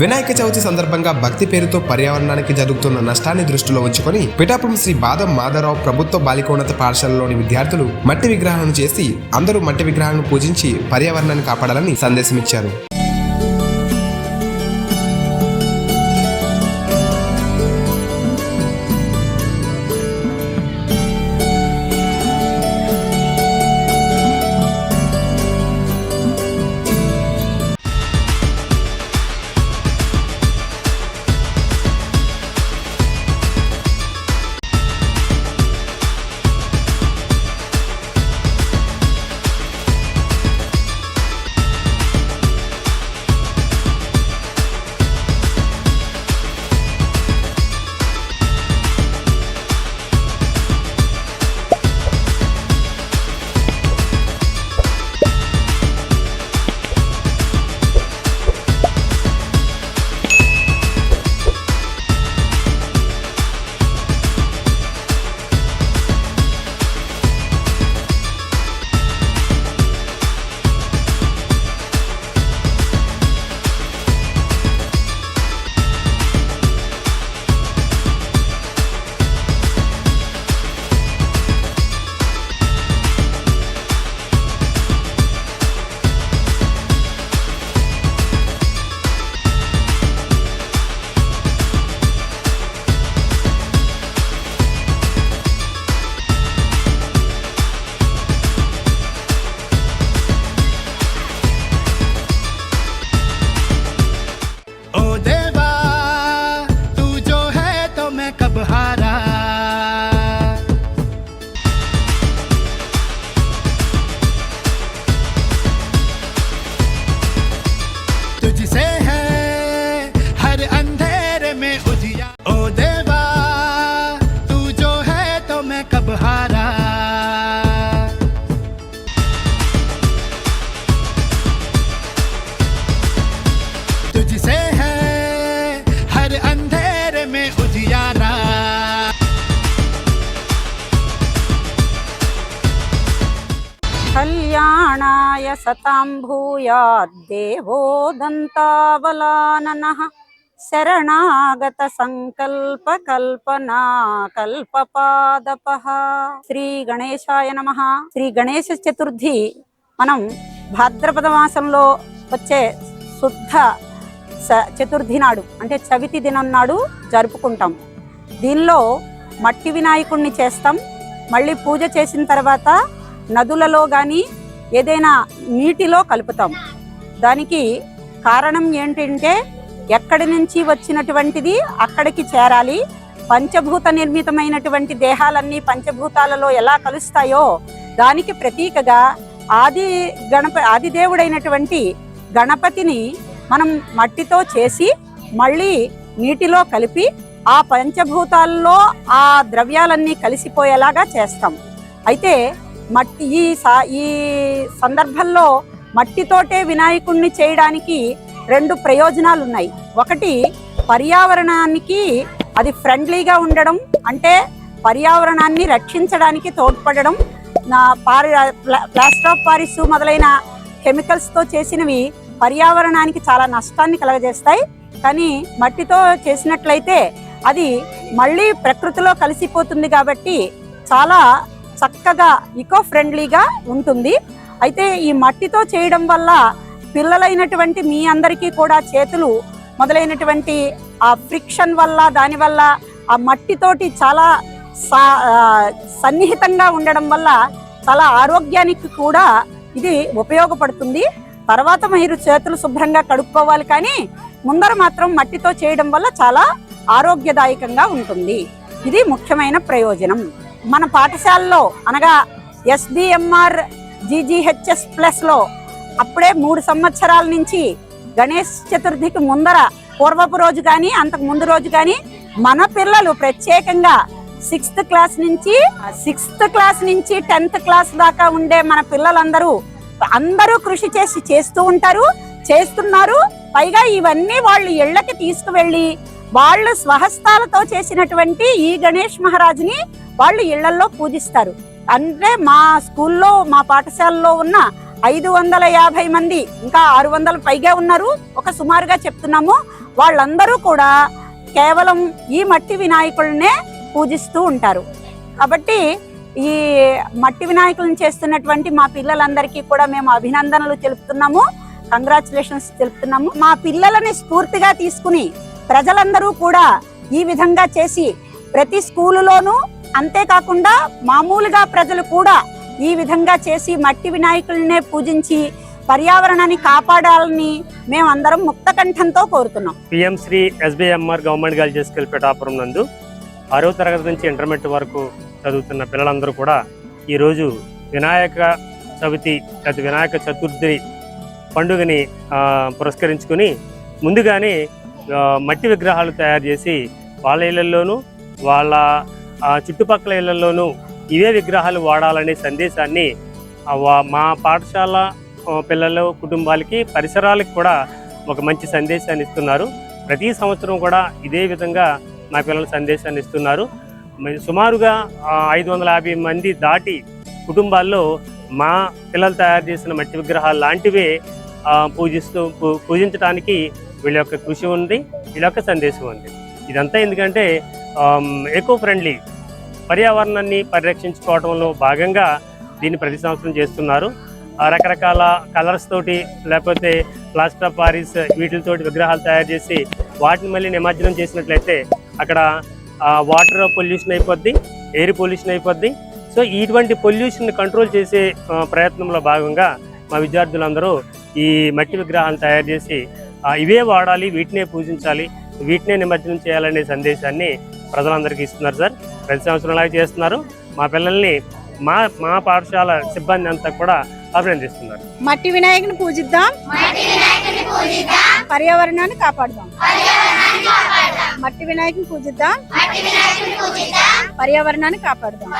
వినాయక చవితి సందర్భంగా భక్తి పేరుతో పర్యావరణానికి జరుగుతున్న నష్టాన్ని దృష్టిలో ఉంచుకొని పిఠాపురం శ్రీ బాదం మాధవరావు ప్రభుత్వ బాలికోన్నత పాఠశాలలోని విద్యార్థులు మట్టి విగ్రహాలను చేసి అందరూ మట్టి విగ్రహాలను పూజించి పర్యావరణాన్ని కాపాడాలని సందేశమిచ్చారు. కళ్యాణాయ సతాం భూయాద్దేవో దంతావలాననః శరణాగత సంకల్ప కల్పనా కల్పపాదపః శ్రీ గణేశాయ నమః శ్రీ గణేశ చతుర్థి మనం భాద్రపద మాసంలో వచ్చే శుద్ధ స- చతుర్థి నాడు అంటే చవితి దినం నాడు జరుపుకుంటాం. దీనిలో మట్టి వినాయకుణ్ణి చేస్తాం. మళ్ళీ పూజ చేసిన తర్వాత నదులలో కానీ ఏదైనా నీటిలో కలుపుతాం. దానికి కారణం ఏంటంటే ఎక్కడి నుంచి వచ్చినటువంటిది అక్కడికి చేరాలి. పంచభూత నిర్మితమైనటువంటి దేహాలన్నీ పంచభూతాలలో ఎలా కలుస్తాయో దానికి ప్రతీకగా ఆది గణప ఆది దేవుడైనటువంటి గణపతిని మనం మట్టితో చేసి మళ్ళీ నీటిలో కలిపి ఆ పంచభూతాల్లో ఆ ద్రవ్యాలన్నీ కలిసిపోయేలాగా చేస్తాం. అయితే మట్టి ఈ సా- ఈ సందర్భంలో మట్టితోటే వినాయకుణ్ణి చేయడానికి రెండు ప్రయోజనాలు ఉన్నాయి ఒకటి పర్యావరణానికి అది ఫ్రెండ్లీగా ఉండడం అంటే పర్యావరణాన్ని రక్షించడానికి తోడ్పడడం. నా పారి ప్లా- ప్లాస్టర్ ఆఫ్ పారిస్ మొదలైన కెమికల్స్తో చేసినవి పర్యావరణానికి చాలా నష్టాన్ని కలగజేస్తాయి. కానీ మట్టితో చేసినట్లయితే అది మళ్ళీ ప్రకృతిలో కలిసిపోతుంది కాబట్టి చాలా చక్కగా ఇకో ఫ్రెండ్లీగా ఉంటుంది. అయితే ఈ మట్టితో చేయడం వల్ల పిల్లలైనటువంటి మీ అందరికీ కూడా చేతులు మొదలైనటువంటి ఆ ఫ్రిక్షన్ వల్ల దానివల్ల ఆ మట్టితోటి చాలా సా- సన్నిహితంగా ఉండడం వల్ల చాలా ఆరోగ్యానికి కూడా ఇది ఉపయోగపడుతుంది. తర్వాత మీరు చేతులు శుభ్రంగా కడుక్కోవాలి కానీ ముందర మాత్రం మట్టితో చేయడం వల్ల చాలా ఆరోగ్యదాయకంగా ఉంటుంది. ఇది ముఖ్యమైన ప్రయోజనం. మన పాఠశాలలో అనగా ఎస్డిఎంఆర్ జీజీహెచ్ఎస్ ప్లస్లో అప్పుడే మూడు సంవత్సరాల నుంచి గణేష్ చతుర్థికి ముందర పూర్వపు రోజు కానీ అంతకు ముందు రోజు కానీ మన పిల్లలు ప్రత్యేకంగా సిక్స్త్ క్లాస్ నుంచి సిక్స్త్ క్లాస్ నుంచి టెన్త్ క్లాస్ దాకా ఉండే మన పిల్లలందరూ అందరూ కృషి చేసి చేస్తూ ఉంటారు చేస్తున్నారు. పైగా ఇవన్నీ వాళ్ళు ఇళ్ళకి తీసుకువెళ్ళి వాళ్ళు స్వహస్తాలతో చేసినటువంటి ఈ గణేష్ మహారాజుని వాళ్ళు ఇళ్ళల్లో పూజిస్తారు. అంటే మా స్కూల్లో మా పాఠశాలలో ఉన్న ఐదు వందల యాభై మంది ఇంకా ఆరు వందల పైగా ఉన్నారు. ఒక సుమారుగా చెప్తున్నాము. వాళ్ళందరూ కూడా కేవలం ఈ మట్టి వినాయకులనే పూజిస్తూ ఉంటారు. కాబట్టి ఈ మట్టి వినాయకులను చేస్తున్నటువంటి మా పిల్లలందరికీ కూడా మేము అభినందనలు తెలుపుతున్నాము. కంగ్రాచులేషన్స్ తెలుపుతున్నాము. మా పిల్లలని స్ఫూర్తిగా తీసుకుని ప్రజలందరూ కూడా ఈ విధంగా చేసి ప్రతి స్కూలులోనూ అంతేకాకుండా మామూలుగా ప్రజలు కూడా ఈ విధంగా చేసి మట్టి వినాయకులనే పూజించి పర్యావరణాన్ని కాపాడాలని మేమందరం ముక్త కంఠంతో కోరుతున్నాం. PM Shri SBMR government girls school Pithapuram నందు ఆరో తరగతి నుంచి ఇంటర్మీడియట్ వరకు చదువుతున్న పిల్లలందరూ కూడా ఈరోజు వినాయక చవితి లేదా వినాయక చతుర్థి పండుగని పురస్కరించుకుని ముందుగానే మట్టి విగ్రహాలు తయారు చేసి వాళ్ళ ఇళ్ళలోనూ వాళ్ళ చుట్టుపక్కల ఇళ్ళలోనూ ఇవే విగ్రహాలు వాడాలనే సందేశాన్ని మా పాఠశాల పిల్లలు కుటుంబాలకి పరిసరాలకు కూడా ఒక మంచి సందేశాన్ని ఇస్తున్నారు. ప్రతి సంవత్సరం కూడా ఇదే విధంగా మా పిల్లల సందేశాన్ని ఇస్తున్నారు. సుమారుగా ఐదు వందల యాభై మంది దాటి కుటుంబాల్లో మా పిల్లలు తయారు చేసిన మట్టి విగ్రహాలు లాంటివే పూజిస్తూ పూ- పూజించడానికి వీళ్ళ యొక్క కృషి ఉంది వీళ్ళ యొక్క సందేశం ఉంది. ఇదంతా ఎందుకంటే ఎకో ఫ్రెండ్లీ పర్యావరణాన్ని పరిరక్షించుకోవడంలో భాగంగా దీన్ని ప్రతి సంవత్సరం చేస్తున్నారు. రకరకాల కలర్స్ తోటి లేకపోతే ప్లాస్టర్ ఆఫ్ పారిస్ వీటితోటి విగ్రహాలు తయారు చేసి వాటిని మళ్ళీ నిమజ్జనం చేసినట్లయితే అక్కడ వాటర్ పొల్యూషన్ అయిపోద్ది ఎయిర్ పొల్యూషన్ అయిపోద్ది. సో ఇటువంటి పొల్యూషన్ కంట్రోల్ చేసే ప్రయత్నంలో భాగంగా మా విద్యార్థులందరూ ఈ మట్టి విగ్రహాలు తయారు చేసి ఇవే వాడాలి వీటినే పూజించాలి వీటినే నిమజ్జనం చేయాలనే సందేశాన్ని ప్రజలందరికీ ఇస్తున్నారు సార్. ప్రతి సంవత్సరం అలాగే చేస్తున్నారు. మా పిల్లల్ని మా మా పాఠశాల సిబ్బంది అంతా కూడా అభినందిస్తున్నారు. మట్టి వినాయకుని పూజిద్దాం. పర్యావరణాన్ని కాపాడుదాం. మట్టి వినాయకుని పూజిద్దాం. పర్యావరణాన్ని కాపాడుదాం.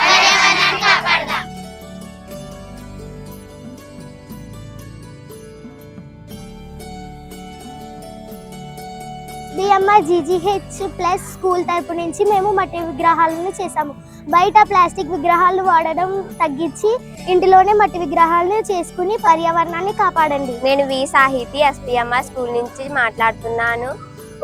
బిఎంఆర్ జీజీహెచ్ ప్లస్ స్కూల్ తరపు నుంచి మేము మట్టి విగ్రహాలను చేసాము బయట ప్లాస్టిక్ విగ్రహాలు వాడడం తగ్గించి ఇంటిలోనే మట్టి విగ్రహాలను చేసుకుని పర్యావరణాన్ని కాపాడండి. నేను వి సాహితీ ఎస్పిఎంఆర్ స్కూల్ నుంచి మాట్లాడుతున్నాను.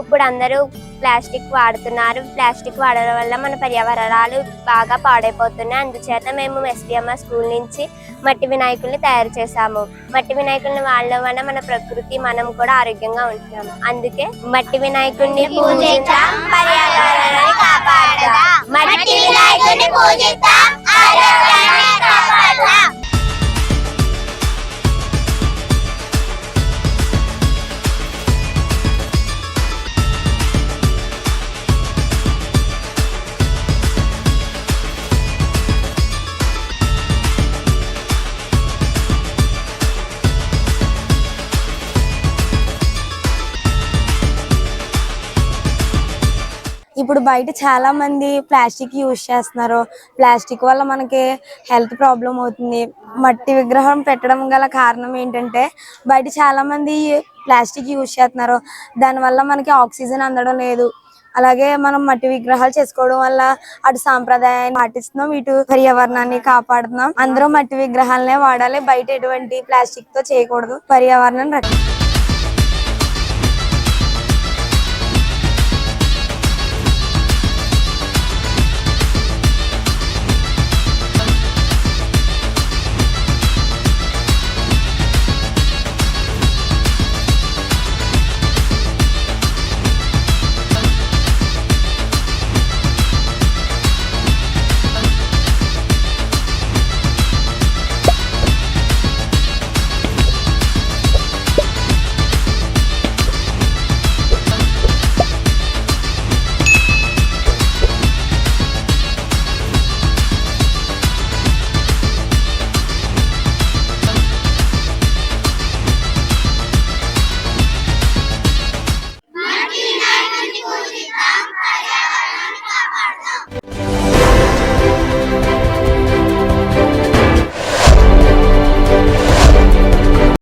ఇప్పుడు అందరూ ప్లాస్టిక్ వాడుతున్నారు. ప్లాస్టిక్ వాడడం వల్ల మన పర్యావరణాలు బాగా పాడైపోతున్నాయి. అందుచేత మేము ఎస్పీఎంఆర్ స్కూల్ నుంచి మట్టి వినాయకుల్ని తయారు చేశాము. మట్టి వినాయకుల్ని వాడడం వల్ల మన ప్రకృతి మనం కూడా ఆరోగ్యంగా ఉంటున్నాము. అందుకే మట్టి వినాయకుడిని పూజిద్దాం పర్యావరణాన్ని కాపాడదాం. మట్టి వినాయకుడిని పూజిద్దాం ఇప్పుడు బయట చాలా మంది ప్లాస్టిక్ యూజ్ చేస్తున్నారు. ప్లాస్టిక్ వల్ల మనకి హెల్త్ ప్రాబ్లం అవుతుంది. మట్టి విగ్రహం పెట్టడం గల కారణం ఏంటంటే బయట చాలా మంది ప్లాస్టిక్ యూజ్ చేస్తున్నారు. దానివల్ల మనకి ఆక్సిజన్ అందడం లేదు. అలాగే మనం మట్టి విగ్రహాలు చేసుకోవడం వల్ల అటు సాంప్రదాయాన్ని పాటిస్తున్నాం ఇటు పర్యావరణాన్ని కాపాడుతున్నాం. అందరూ మట్టి విగ్రహాలనే వాడాలి. బయట ఎటువంటి ప్లాస్టిక్తో చేయకూడదు. పర్యావరణం రక్ష